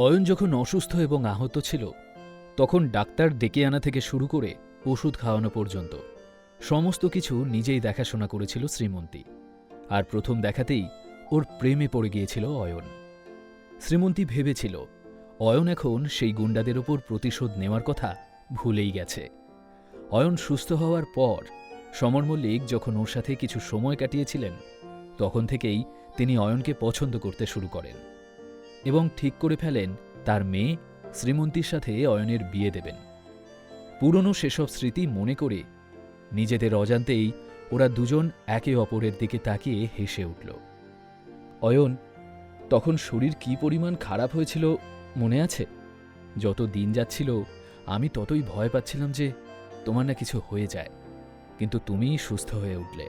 অয়ন যখন অসুস্থ এবং আহত ছিল, তখন ডাক্তার ডেকে আনা থেকে শুরু করে ওষুধ খাওয়ানো পর্যন্ত। সমস্ত কিছু নিজেই দেখাশোনা করেছিল শ্রীমন্তী। আর প্রথম দেখাতেই ওর প্রেমে পড়ে গিয়েছিল অয়ন। শ্রীমন্তী ভেবেছিল, অয়ন এখন সেই গুন্ডাদের ওপর প্রতিশোধ নেওয়ার কথা ভুলেই গেছে। অয়ন সুস্থ হওয়ার পর সমর মল্লিক যখন ওর সাথে কিছু সময় কাটিয়েছিলেন, তখন থেকেই তিনি অয়নকে পছন্দ করতে শুরু করেন। এবং ঠিক করে ফেলেন তার মেয়ে শ্রীমন্তীর সাথে অয়নের বিয়ে দেবেন। পুরনো সেসব স্মৃতি মনে করে নিজেদের অজান্তেই ওরা দুজন একে অপরের দিকে তাকিয়ে হেসে উঠল। অয়ন, তখন শরীর কি পরিমাণ খারাপ হয়েছিল মনে আছে? যত দিন যাচ্ছিল, আমি ততই ভয় পাচ্ছিলাম যে তোমার না কিছু হয়ে যায়। কিন্তু তুমিই সুস্থ হয়ে উঠলে।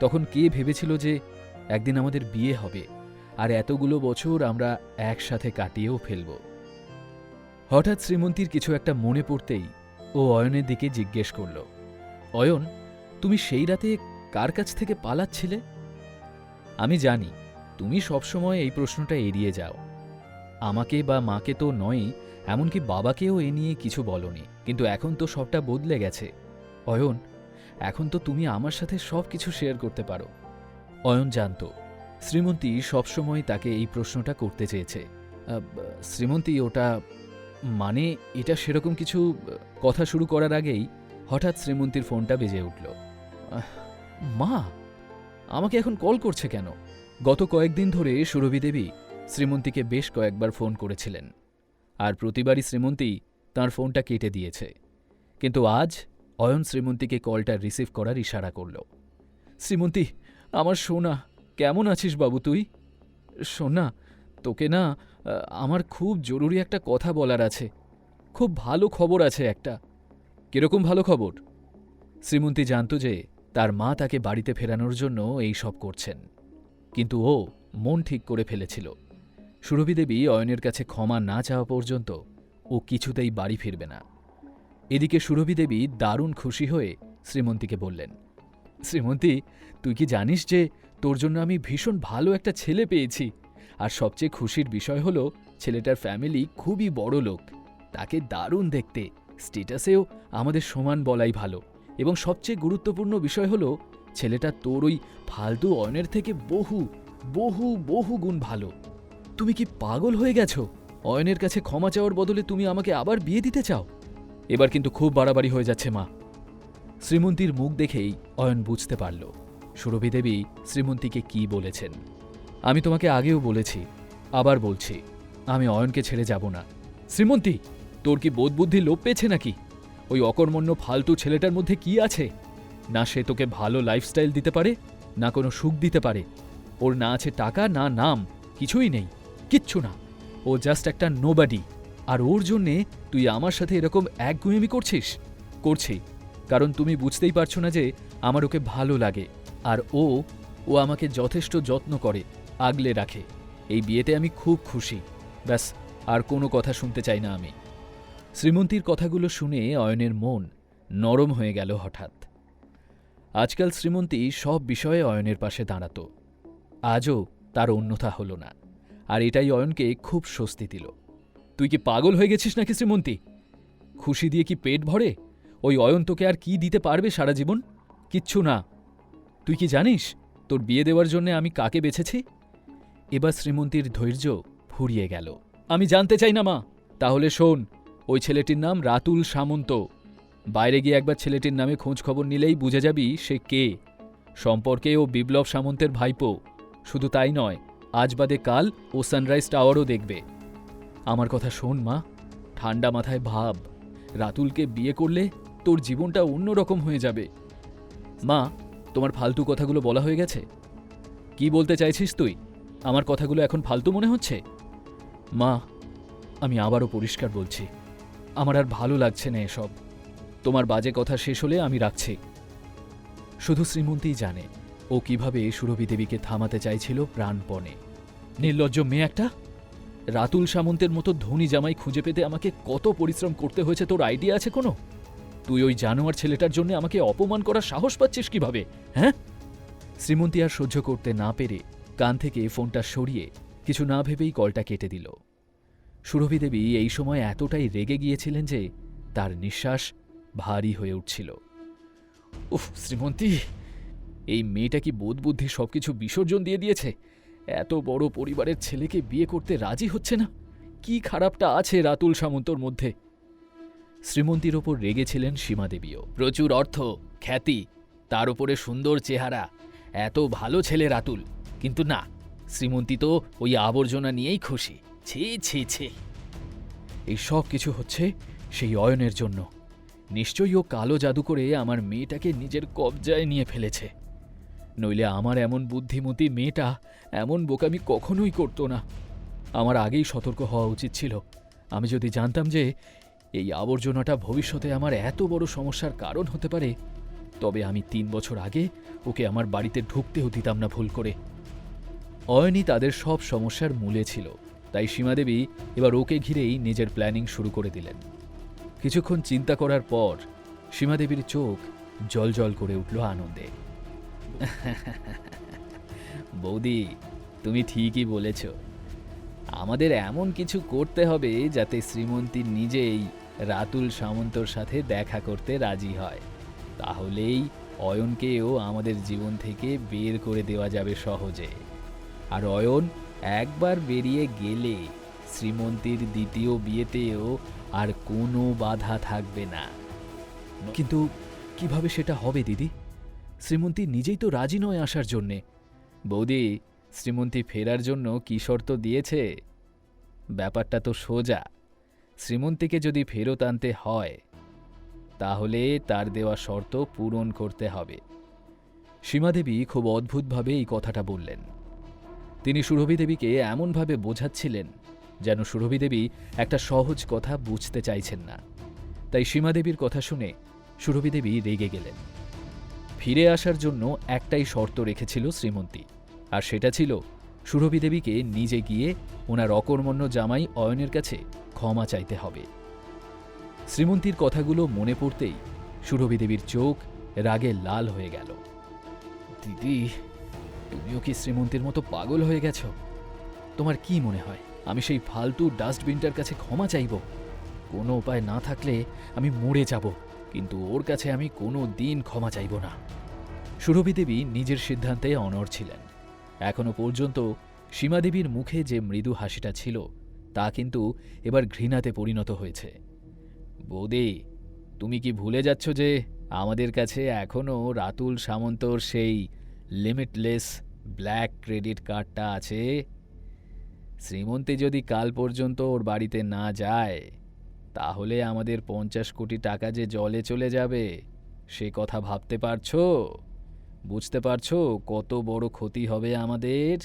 তখন কে ভেবেছিল যে একদিন আমাদের বিয়ে হবে? আর এতগুলো বছর আমরা একসাথে কাটিয়েও ফেলব। হঠাৎ শ্রীমন্তীর কিছু একটা মনে পড়তেই ও অয়নের দিকে জিজ্ঞেস করল, অয়ন, তুমি সেই রাতে কার কাছ থেকে পালাচ্ছিলে? আমি জানি, তুমি সবসময় এই প্রশ্নটা এড়িয়ে যাও। আমাকে বা মাকে তো নয়ই এমনকি বাবাকেও এ নিয়ে কিছু বলনি, কিন্তু এখন তো সবটা বদলে গেছে। অয়ন, এখন তো তুমি আমার সাথে সব কিছু শেয়ার করতে পারো। অয়ন জানত শ্রীমন্তী সবসময় তাকে এই প্রশ্নটা করতে চেয়েছে। শ্রীমন্তী, ওটা মানে এটা সেরকম কিছু কথা শুরু করার আগেই হঠাৎ শ্রীমন্তীর ফোনটা বেজে উঠল। মা, আমাকে এখন কল করছে কেন? গত কয়েকদিন ধরে সুরভি দেবী শ্রীমন্তীকে বেশ কয়েকবার ফোন করেছিলেন আর প্রতিবারই শ্রীমন্তী তার ফোনটা কেটে দিয়েছে। কিন্তু আজ অয়ন শ্রীমন্তীকে কলটা রিসিভ করার ইশারা করল। শ্রীমন্তী, আমার সোনা কেমন আছিস বাবু তুই? সোনা তোকে না আমার খুব জরুরি একটা কথা বলার আছে। খুব ভালো খবর আছে একটা। কীরকম ভালো খবর? শ্রীমন্তী জানত যে তার মা তাকে বাড়িতে ফেরানোর জন্য এই সব করছেন। কিন্তু ও মন ঠিক করে ফেলেছিল। সুরভি দেবী অয়নের কাছে ক্ষমা না চাওয়া পর্যন্ত ও কিছুতেই বাড়ি ফিরবে না। এদিকে সুরভি দেবী দারুণ খুশি হয়ে শ্রীমন্তীকে বললেন, শ্রীমন্তী, তুই কি জানিস যে তোর জন্য আমি ভীষণ ভালো একটা ছেলে পেয়েছি। আর সবচেয়ে খুশির বিষয় হলো, ছেলেটার ফ্যামিলি খুবই বড় লোক। তাকে দারুণ দেখতে। স্টেটাসেও আমাদের সমান বলাই ভালো। এবং সবচেয়ে গুরুত্বপূর্ণ বিষয় হলো, ছেলেটা তোর ওই ফালতু অয়নের থেকে বহু বহু বহু গুণ ভালো। তুমি কি পাগল হয়ে গেছো? অয়নের কাছে ক্ষমা চাওয়ার বদলে তুমি আমাকে আবার বিয়ে দিতে চাও? এবার কিন্তু খুব বাড়াবাড়ি হয়ে যাচ্ছে মা। শ্রীমন্তীর মুখ দেখেই অয়ন বুঝতে পারল। সুরভি দেবী শ্রীমন্তীকে কি বলেছেন? আমি তোমাকে আগেও বলেছি, আবার বলছি, আমি অয়নকে ছেড়ে যাব না। শ্রীমন্তী, তোর কি বোধবুদ্ধি লোপ পেয়েছে নাকি? ওই অকর্মণ্য ফালতু ছেলেটার মধ্যে কি আছে? না সে তোকে ভালো লাইফস্টাইল দিতে পারে, না কোনো সুখ দিতে পারে। ওর না আছে টাকা, না নাম, কিছুই নেই, কিচ্ছু না। ও জাস্ট একটা নোবাডি আর ওর জন্যে তুই আমার সাথে এরকম একগুয়েমি করছিস? করছি, কারণ তুমি বুঝতেই পারছ না যে আমার ওকে ভালো লাগে। আর ও ও আমাকে যথেষ্ট যত্ন করে, আগলে রাখে। এই বিয়েতে আমি খুব খুশি। ব্যাস, আর কোনো কথা শুনতে চাই না আমি। শ্রীমন্তীর কথাগুলো শুনে অয়নের মন নরম হয়ে গেল হঠাৎ। আজকাল শ্রীমন্তী সব বিষয়ে অয়নের পাশে দাঁড়াত। আজও তার অন্যথা হল না। আর এটাই অয়নকে খুব স্বস্তি দিল। তুই কি পাগল হয়ে গেছিস নাকি শ্রীমন্তী? খুশি দিয়ে কি পেট ভরে? ওই অয়ন তোকে আর কি দিতে পারবে সারা জীবন? কিচ্ছু না। তুই কি জানিস তোর বিয়ে দেওয়ার জন্য আমি কাকে বেছেছি? এবার শ্রীমন্তীর ধৈর্য ফুরিয়ে গেল। আমি জানতে চাই না, মা। তাহলে শোন, ওই ছেলেটির নাম রাতুল সামন্ত। বাইরে গিয়ে একবার ছেলেটির নামে খোঁজ খবর নিলেই বুঝে যাবি সে কে। সম্পর্কে ও বিপ্লব সামন্তের ভাইপো। শুধু তাই নয়, আজ বাদে কাল ও সানরাইজ টাওয়ারও দেখবে। আমার কথা শোন, মা। ঠান্ডা মাথায় ভাব। রাতুলকে বিয়ে করলে তোর জীবনটা অন্যরকম হয়ে যাবে। মা তোমার ফালতু কথাগুলো বলা হয়ে গেছে? কি বলতে চাইছিস তুই? আমার কথাগুলো এখন ফালতু মনে হচ্ছে? মা, আমি আবারও পরিষ্কার বলছি, আমার আর ভালো লাগছে না এসব। তোমার বাজে কথা শেষ হলে আমি রাখছি। শুধু শ্রীমন্তীই জানে, ও কীভাবে সুরভি দেবীকে থামাতে চাইছিল প্রাণপণে। নির্লজ্জ মেয়ে একটা! রাতুল সামন্তের মতো ধনী জামাই খুঁজে পেতে আমাকে কত পরিশ্রম করতে হয়েছে তোর আইডিয়া আছে কোনো? তুই ওই জানোয়ার ছেলেটার জন্য আমাকে অপমান করার সাহস পাচ্ছিস কীভাবে? হ্যাঁ? শ্রীমন্তী আর সহ্য করতে না পেরে কান থেকে ফোনটা সরিয়ে কিছু না ভেবেই কলটা কেটে দিল। সুরভি দেবী এই সময় এতটাই রেগে গিয়েছিলেন যে তার নিঃশ্বাস ভারী হয়ে উঠছিল। উফ শ্রীমন্তী এই মেয়েটা কি বোধ বুদ্ধি সবকিছু বিসর্জন দিয়ে দিয়েছে? এত বড় পরিবারের ছেলেকে বিয়ে করতে রাজি হচ্ছে না? কি খারাপটা আছে রাতুল সামন্তর মধ্যে? শ্রীমন্তীর ওপর রেগেছিলেন সীমাদেবীও প্রচুর অর্থ খ্যাতি তার উপরে সুন্দর চেহারা। এত ভালো ছেলে রাতুল। কিন্তু না, শ্রীমন্তী তো ওই আবর্জনা নিয়েই খুশি। ছি ছি ছি। এই সব কিছু হচ্ছে সেই অয়নের জন্য। নিশ্চয়ই ও কালো জাদু করে আমার মেয়েটাকে নিজের কবজায় নিয়ে ফেলেছে। নইলে আমার এমন বুদ্ধিমতী মেয়েটা এমন বোকামি কখনোই করতো না। আমার আগেই সতর্ক হওয়া উচিত ছিল। আমি যদি জানতাম যে এই আবর্জনাটা ভবিষ্যতে আমার এত বড় সমস্যার কারণ হতে পারে তবে আমি তিন বছর আগে ওকে আমার বাড়িতে ঢুকতেও দিতাম না ভুল করে। অয়নি তাদের সব সমস্যার মূলে ছিল, তাই সীমাদেবী এবার ওকে ঘিরেই নিজের প্ল্যানিং শুরু করে দিলেন। কিছুক্ষণ চিন্তা করার পর সীমাদেবীর চোখ জলজল করে উঠল আনন্দে। বৌদি, তুমি ঠিকই বলেছ। আমাদের এমন কিছু করতে হবে যাতে শ্রীমন্তী নিজেই রাতুল সামন্তর সাথে দেখা করতে রাজি হয়। তাহলেই অয়নকেও আমাদের জীবন থেকে বের করে দেওয়া যাবে সহজে। আর অয়ন একবার বেরিয়ে গেলে শ্রীমন্তীর দ্বিতীয় বিয়েতেও আর কোনো বাধা থাকবে না। কিন্তু কীভাবে সেটা হবে দিদি? শ্রীমন্তী নিজেই তো রাজি নয় আসার জন্যে। বৌদি, শ্রীমন্তী ফেরার জন্য কী শর্ত দিয়েছে? ব্যাপারটা তো সোজা। শ্রীমন্তীকে যদি ফেরত আনতে হয় তাহলে তার দেওয়া শর্ত পূরণ করতে হবে। সীমাদেবী খুব অদ্ভুতভাবে এই কথাটা বললেন। তিনি সুরভি দেবীকে এমনভাবে বোঝাচ্ছিলেন যেন সুরভি দেবী একটা সহজ কথা বুঝতে চাইছেন না। তাই সীমাদেবীর কথা শুনে সুরভি দেবী রেগে গেলেন। ফিরে আসার জন্য একটাই শর্ত রেখেছিল শ্রীমন্তী, আর সেটা ছিল সুরভি দেবীকে নিজে গিয়ে ওনার অকর্মণ্য জামাই অয়নের কাছে ক্ষমা চাইতে হবে। শ্রীমন্তীর কথাগুলো মনে পড়তেই সুরভি দেবীর চোখ রাগে লাল হয়ে গেল। দিদি, তুমিও কি শ্রীমন্তীর মতো পাগল হয়ে গেছ? তোমার কি মনে হয়, আমি সেই ফালতু ডাস্টবিনটার কাছে ক্ষমা চাইব? কোনো উপায় না থাকলে আমি মরে যাব, কিন্তু ওর কাছে আমি কোনো দিন ক্ষমা চাইব না। সুরভি দেবী নিজের সিদ্ধান্তে অনড় ছিলেন। এখনও পর্যন্ত সীমাদেবীর মুখে যে মৃদু হাসিটা ছিল, তা কিন্তু এবার ঘৃণাতে পরিণত হয়েছে। বৌদি, তুমি কি ভুলে যাচ্ছ যে আমাদের কাছে এখনও রাতুল সামন্তর সেই লিমিটলেস ব্ল্যাক ক্রেডিট কার্ডটা আছে? শ্রীমন্তী যদি কাল পর্যন্ত ওর বাড়িতে না যায়, তাহলে আমাদের পঞ্চাশ কোটি টাকা যে জলে চলে যাবে, সে কথা ভাবতে পারছ? বুঝতে পারছ কত বড় ক্ষতি হবে আমাদের?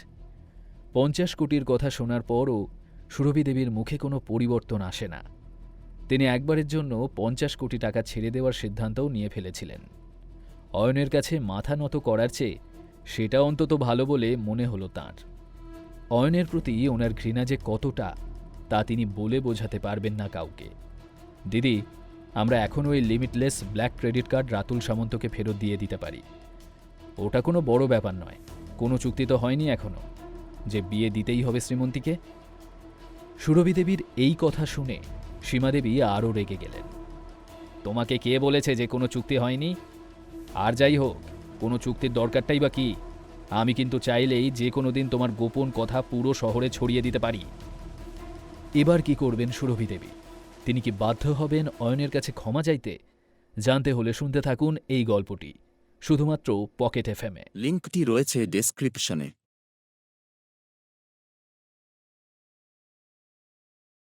পঞ্চাশ কোটির কথা শোনার পরও সুরভি দেবীর মুখে কোনো পরিবর্তন আসে না। তিনি একবারের জন্য পঞ্চাশ কোটি টাকা ছেড়ে দেওয়ার সিদ্ধান্তও নিয়ে ফেলেছিলেন। অয়নের কাছে মাথা নত করার চেয়ে সেটা অন্তত ভালো বলে মনে হলো তাঁর। অয়নের প্রতি ওনার ঘৃণা যে কতটা, তা তিনি বলে বোঝাতে পারবেন না কাউকে। দিদি, আমরা এখন ওই limitless black credit card Ratul সামন্তকে ফেরত দিয়ে দিতে পারি। ওটা কোনো বড় ব্যাপার নয়। কোনো চুক্তি তো হয়নি এখনও যে বিয়ে দিতেই হবে শ্রীমন্তীকে। সুরভি দেবীর এই কথা শুনে সীমাদেবী আরও রেগে গেলেন। তোমাকে কে বলেছে যে কোনো চুক্তি হয়নি? আর যাই হোক, কোনো চুক্তির দরকারটাই বা কি? আমি কিন্তু চাইলেই যে কোনো দিন তোমার গোপন কথা পুরো শহরে ছড়িয়ে দিতে পারি। এবার কি করবেন সুরভি দেবী? তিনি কি বাধ্য হবেন অয়নের কাছে ক্ষমা চাইতে? জানতে হলে শুনতে থাকুন এই গল্পটি, শুধুমাত্র পকেট এফএমে লিঙ্কটি রয়েছে ডেসক্রিপশনে।